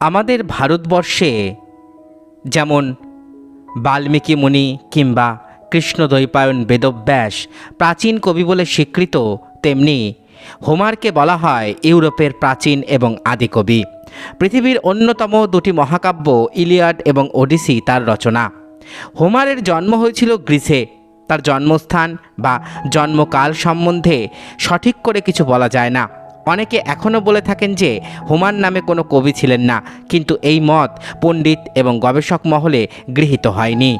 আমাদের ভারতবর্ষে যেমন বাল্মীকি মুনি কিংবা কৃষ্ণদ্বৈপায়ন বেদব্যাস প্রাচীন কবি বলে স্বীকৃত, তেমনি হোমারকে বলা হয় ইউরোপের প্রাচীন এবং আদি কবি। পৃথিবীর অন্যতম দুটি মহাকাব্য ইলিয়াড এবং ওডিসি তার রচনা। হোমারের জন্ম হয়েছিল গ্রিসে। তার জন্মস্থান বা জন্মকাল সম্বন্ধে সঠিক করে কিছু বলা যায় না। অনেকে এখনও বলে থাকেন যে হুমার নামে কোনো কবি ছিলেন না, কিন্তু এই মত পণ্ডিত এবং গবেষক মহলে গৃহীত হয়নি।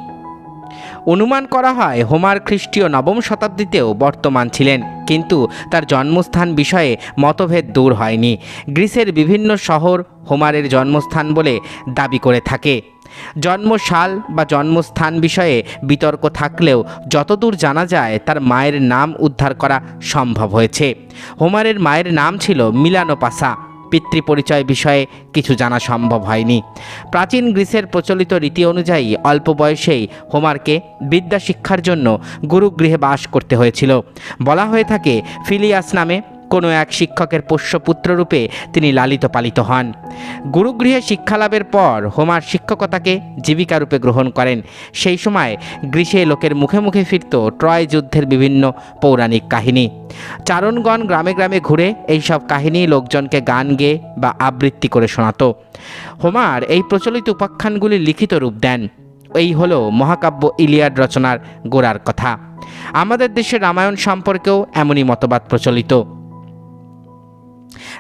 অনুমান করা হয় হোমার খ্রিস্টীয় নবম শতাব্দীতেও বর্তমান ছিলেন, কিন্তু তার জন্মস্থান বিষয়ে মতভেদ দূর হয়নি। গ্রিসের বিভিন্ন শহর হোমারের জন্মস্থান বলে দাবি করে থাকে। জন্মসাল বা জন্মস্থান বিষয়ে বিতর্ক থাকলেও যতদূর জানা যায়, তার মায়ের নাম উদ্ধার করা সম্ভব হয়েছে। হোমারের মায়ের নাম ছিল মিলানোপাসা। পিতৃপরিচয় বিষয়ে কিছু জানা সম্ভব হয়নি। প্রাচীন গ্রিসের প্রচলিত রীতি অনুযায়ী অল্প বয়সেই হোমারকে বিদ্যা শিক্ষার জন্য গুরুগৃহে বাস করতে হয়েছিল। বলা হয়ে থাকে, ফিলিয়াস নামে কোনো এক শিক্ষকের পোষ্যপুত্ররূপে তিনি লালিত পালিত হন। গুরুগৃহে শিক্ষালাভের পর হোমার শিক্ষকতাকে জীবিকারূপে গ্রহণ করেন। সেই সময় গ্রীষ্মে লোকের মুখে মুখে ফিরত ট্রয় যুদ্ধের বিভিন্ন পৌরাণিক কাহিনী। চারণগণ গ্রামে গ্রামে ঘুরে এইসব কাহিনী লোকজনকে গান গেয়ে বা আবৃত্তি করে শোনাতো। হোমার এই প্রচলিত উপাখ্যানগুলি লিখিত রূপ দেন। এই হলো মহাকাব্য ইলিয়াড রচনার গোড়ার কথা। আমাদের দেশের রামায়ণ সম্পর্কেও এমনই মতবাদ প্রচলিত।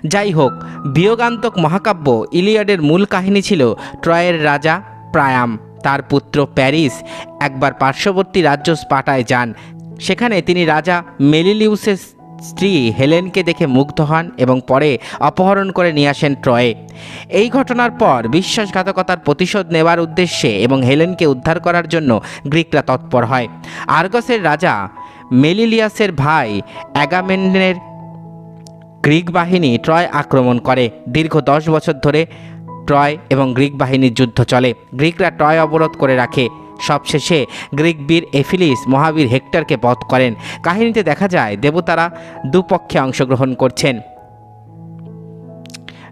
যাই হোক বিয়োগান্তক মহাকাব্য ইলিয়াডের মূল কাহিনী ছিল ট্রয়ের রাজা প্রায়াম। তার পুত্র প্যারিস একবার পার্শ্ববর্তী রাজ্য স্পাটায় যান। সেখানে তিনি রাজা মেলিলিউসের স্ত্রী হেলেনকে দেখে মুগ্ধ হন এবং পরে অপহরণ করে নিয়ে আসেন ট্রয়ে। এই ঘটনার পর বিশ্বাসঘাতকতার প্রতিশোধ নেওয়ার উদ্দেশ্যে এবং হেলেনকে উদ্ধার করার জন্য গ্রিকরা তৎপর হয়। আর্গসের রাজা মেলিলিয়াসের ভাই অ্যাগামেন্ডের গ্রিক বাহিনী ট্রয় আক্রমণ করে। দীর্ঘ দশ বছর ধরে ট্রয় এবং গ্রিক বাহিনীর যুদ্ধ চলে। গ্রিকরা ট্রয় অবরোধ করে রাখে। সবশেষে গ্রিক বীর এফিলিস মহাবীর হেক্টরকে বধ করেন। কাহিনীতে দেখা যায়, দেবতারা দুপক্ষে অংশগ্রহণ করছেন।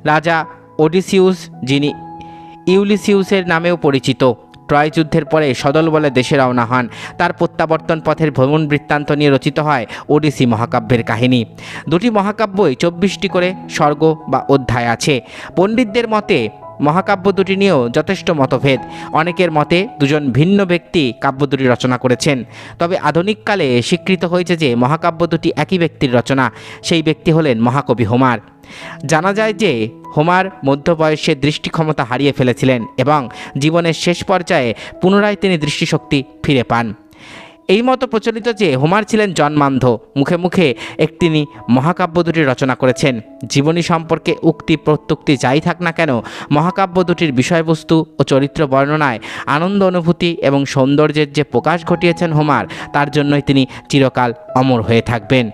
রাজা ওডিসিউস, যিনি ইউলিসিউসের নামেও পরিচিত। ট্রয় যুদ্ধের পরে সদল বলে দেশে রওনা হন। তার প্রত্যাবর্তন পথের ভ্রমণ বৃত্তান্ত নিয়ে রচিত হয় ওডিসি মহাকাব্যের কাহিনী। দুটি মহাকাব্যই চব্বিশটি করে স্বর্গ বা অধ্যায় আছে। পণ্ডিতদের মতে, মহাকাব্য দুটি নিয়েও যথেষ্ট মতভেদ। অনেকের মতে, দুজন ভিন্ন ব্যক্তি কাব্য দুটি রচনা করেছেন। তবে আধুনিককালে স্বীকৃত হয়েছে যে মহাকাব্য দুটি একই ব্যক্তির রচনা। সেই ব্যক্তি হলেন মহাকবি হোমার। জানা যায় যে হোমার মধ্য বয়সে দৃষ্টি ক্ষমতা হারিয়ে ফেলেছিলেন এবং জীবনের শেষ পর্যায়ে পুনরায় তিনি দৃষ্টিশক্তি ফিরে পান। এই মতো প্রচলিত যে হোমার ছিলেন জন্মান্ধ, মুখে মুখে এক তিনি মহাকাব্য দুটি রচনা করেছেন। জীবনী সম্পর্কে উক্তি প্রত্যুক্তি যাই থাক না কেন, মহাকাব্য দুটির বিষয়বস্তু ও চরিত্র বর্ণনায় আনন্দ অনুভূতি এবং সৌন্দর্যের যে প্রকাশ ঘটিয়েছেন হোমার, তার জন্যই তিনি চিরকাল অমর হয়ে থাকবেন।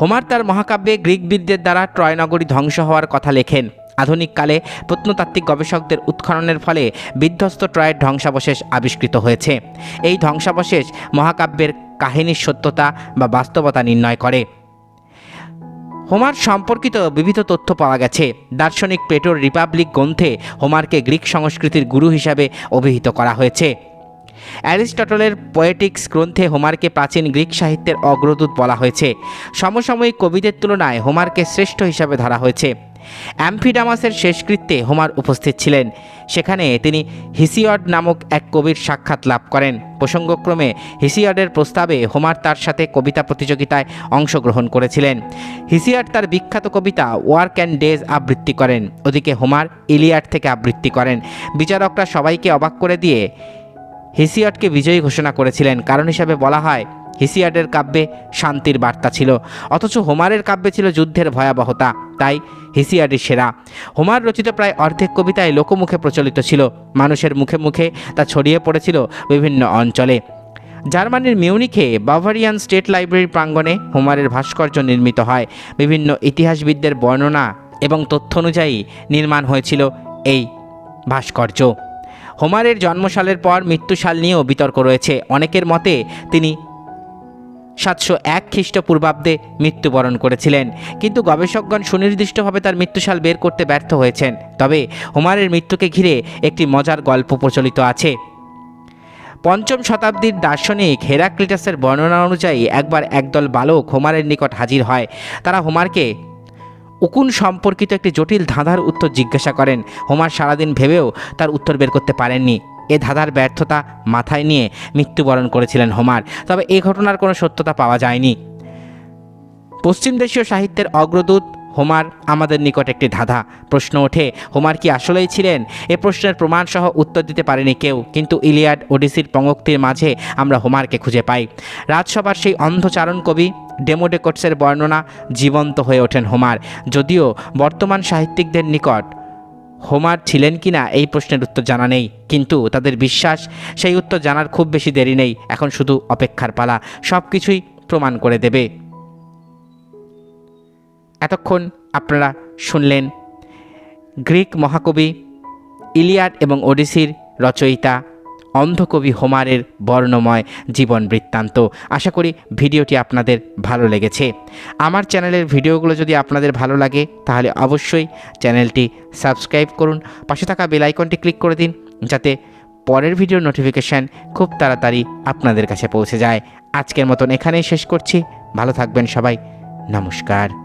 হোমার তার মহাকাব্যে গ্রিকবিদদের দ্বারা ট্রয় নগরী ধ্বংস হওয়ার কথা লেখেন। আধুনিককালে প্রত্নতাত্ত্বিক গবেষকদের উৎখননের ফলে বিধ্বস্ত ট্রয়ের ধ্বংসাবশেষ আবিষ্কৃত হয়েছে। এই ধ্বংসাবশেষ মহাকাব্যের কাহিনীর সত্যতা বা বাস্তবতা নির্ণয় করে। হোমার সম্পর্কিত বিবিধ তথ্য পাওয়া গেছে। দার্শনিক প্লেটোর রিপাবলিক গ্রন্থে হোমারকে গ্রিক সংস্কৃতির গুরু হিসাবে অভিহিত করা হয়েছে। অ্যারিস্টটলের পোয়েটিক্স গ্রন্থে হোমারকে প্রাচীন গ্রিক সাহিত্যের অগ্রদূত বলা হয়েছে। সমসাময়িক কবিদের তুলনায় হোমারকে শ্রেষ্ঠ হিসাবে ধরা হয়েছে। অ্যাম্ফিডামাসের শেষকৃত্যে হোমার উপস্থিত ছিলেন। সেখানে তিনি হিসিয়ড নামক এক কবির সাক্ষাৎ লাভ করেন। প্রসঙ্গক্রমে হিসিয়ডের প্রস্তাবে হোমার তার সাথে কবিতা প্রতিযোগিতায় অংশগ্রহণ করেছিলেন। হিসিয়ড তার বিখ্যাত কবিতা ওয়ার্ক অ্যান্ড ডেজ আবৃত্তি করেন। ওদিকে হোমার ইলিয়াড থেকে আবৃত্তি করেন। বিচারকরা সবাইকে অবাক করে দিয়ে হিসিয়াডকে বিজয়ী ঘোষণা করেছিলেন। কারণ হিসাবে বলা হয় হিসিয়াডের কাব্যে শান্তির বার্তা ছিল। অথচ হোমারের কাব্যে ছিল যুদ্ধের ভয়াবহতা। তাই হিসিয়াডি সেরা। হোমার রচিত প্রায় অর্ধেক কবিতায় লোকমুখে প্রচলিত ছিল। মানুষের মুখে মুখে তা ছড়িয়ে পড়েছিল বিভিন্ন অঞ্চলে। জার্মানির মিউনিখে বাভারিয়ান স্টেট লাইব্রেরি প্রাঙ্গণে হোমারের ভাস্কর্য নির্মিত হয়। বিভিন্ন ইতিহাসবিদদের বর্ণনা এবং তথ্য অনুযায়ী নির্মাণ হয়েছিল এই ভাস্কর্য। হোমারের জন্মসালের পর মৃত্যুসাল নিয়েও বিতর্ক রয়েছে। অনেকের মতে তিনি সাতশো এক খ্রিস্টপূর্বাব্দে মৃত্যুবরণ করেছিলেন। কিন্তু গবেষকগণ সুনির্দিষ্টভাবে তার মৃত্যুসাল বের করতে ব্যর্থ হয়েছেন। তবে হোমারের মৃত্যুকে ঘিরে একটি মজার গল্প প্রচলিত আছে। পঞ্চম শতাব্দীর দার্শনিক হেরাক্লিটাসের বর্ণনা অনুযায়ী একবার একদল বালক হোমারের নিকট হাজির হয়। তারা হোমারকে উকুন সম্পর্কিত একটি জটিল ধাঁধার উত্তর জিজ্ঞাসা করেন। হোমার সারাদিন ভেবেও তার উত্তর বের করতে পারেননি। এ ধাঁধার ব্যর্থতা মাথায় নিয়ে মৃত্যুবরণ করেছিলেন হোমার তবে এ ঘটনার কোনো সত্যতা পাওয়া যায়নি। পশ্চিম দেশীয় সাহিত্যের অগ্রদূত হোমার আমাদের নিকট একটি ধাঁধা। প্রশ্ন ওঠে হোমার কি আসলেই ছিলেন? এ প্রশ্নের প্রমাণসহ উত্তর দিতে পারেনি কেউ, কিন্তু ইলিয়াড ওডিসির পঙ্ক্তির মাঝে আমরা হোমারকে খুঁজে পাই। রাজসভার সেই অন্ধচারণ কবি ডেমোডেকটসের বর্ণনা জীবন্ত হয়ে ওঠেন হোমার। যদিও বর্তমান সাহিত্যিকদের নিকট হোমার ছিলেন কিনা এই প্রশ্নের উত্তর জানা নেই, কিন্তু তাদের বিশ্বাস, সেই উত্তর জানার খুব বেশি দেরি নেই, এখন শুধু অপেক্ষার পালা সব কিছুই প্রমাণ করে দেবে। এতক্ষণ আপনারা শুনলেন গ্রিক মহাকবি ইলিয়াড এবং ওডিসির রচয়িতা অন্ধকবি হোমারের বর্ণময় জীবন বৃত্তান্ত। আশা করি ভিডিওটি আপনাদের ভালো লেগেছে। আমার চ্যানেলের ভিডিওগুলো যদি আপনাদের ভালো লাগে, তাহলে অবশ্যই চ্যানেলটি সাবস্ক্রাইব করুন। পাশে থাকা বেলাইকনটি ক্লিক করে দিন, যাতে পরের ভিডিওর নোটিফিকেশান খুব তাড়াতাড়ি আপনাদের কাছে পৌঁছে যায়। আজকের মতন এখানেই শেষ করছি। ভালো থাকবেন সবাই। নমস্কার।